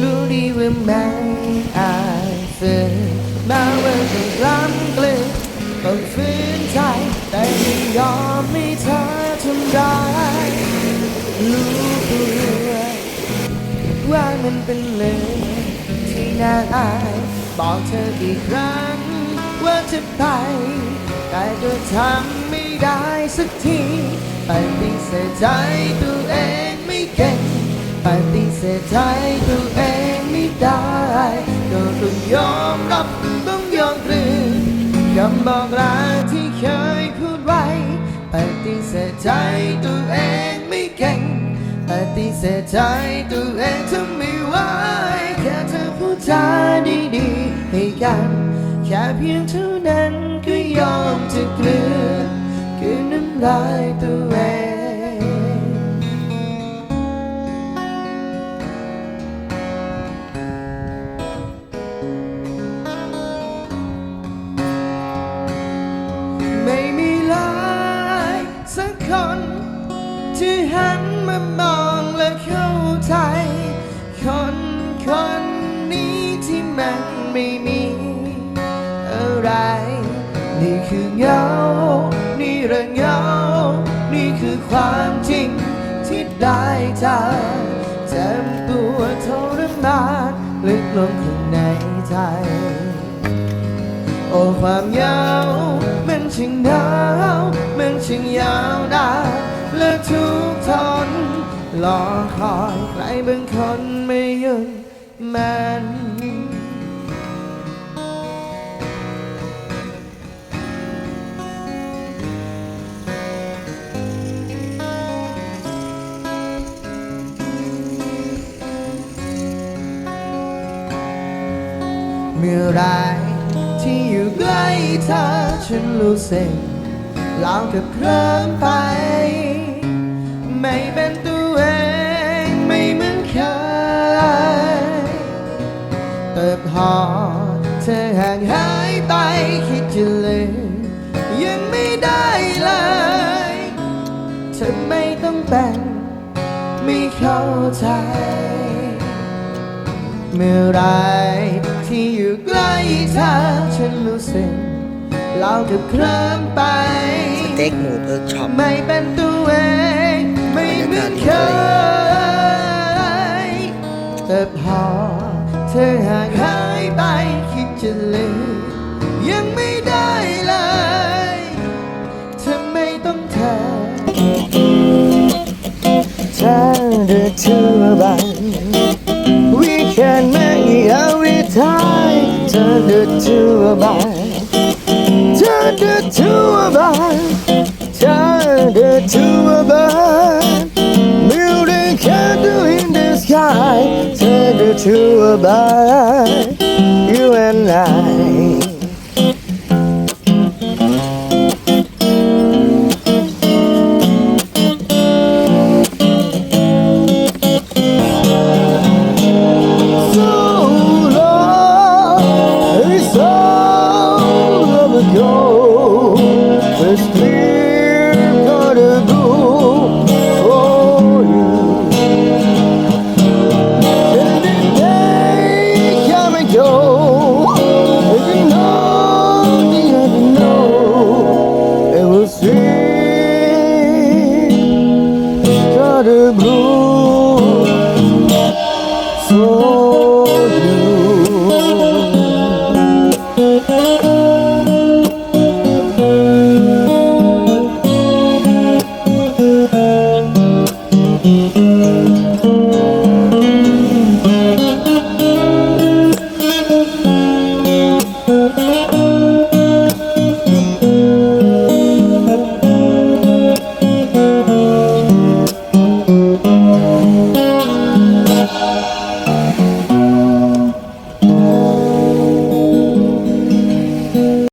รู้ดีว่าไม่อาจฝืนแม้ว่าจะล้ำกลืนต้องฝืนใจ แต่ไม่ยอมให้เธอทำร้ายรู้ตัวว่ามันเป็นเรื่องที่น่าอายบอกเธออีกครั้งว่าจะไป แต่ก็ทำไม่ได้สักทีปฏิเสธใจตัวเองไม่เก่ง ฏิเสธใจตัวเองไม่ได้ก็ต้องยอมรับต้องยอมกลืนคำบอกลาที่เคยพูดไว้ปฏิเสธใจตัวเองไม่เก่งปฏิเสธใจตัวเองทำไม่ไหวแค่เธอพูดจาดีๆให้กันแค่เพียงเท่านั้นก็ยอมจะกลืนคือน้ำลายตัวเอง คือเงา นี่เรื่องเงา นี่คือความจริงที่ได้จากเจ็บปวดทรมานลึกลงข้างในใจ โอ้ความยาวมันช่างหนาวมันช่างยาวนานและทุกทนรอคอยใครบางคนไม่ยุดมัน เมื่อไรที่อยู่ใกล้เธอฉันรู้สึกเรากับเคลิ้มไป ไม่เป็นตัวเองไม่เหมือนเคยแต่พอเธอห่างหายไปคิดจะลืมยังไม่ได้เลย เธอไม่ต้องเป็นไม่เข้าใจ เมื่อไร ที่อยู่ใกล้เธอฉันรู้สึกเรากับเคลิ้มไป สเต็กหมูเพิร์กช็อปไม่เป็นตัวเองไม่เหมือนเคยแต่พอเธอห่างหายไปคิดจะลืมยังไม่ได้เลยเธอไม่ต้องเธอ Turn the two about We Two about Turn the two about Turn the two about Building candle in the sky. Turn the two about You and I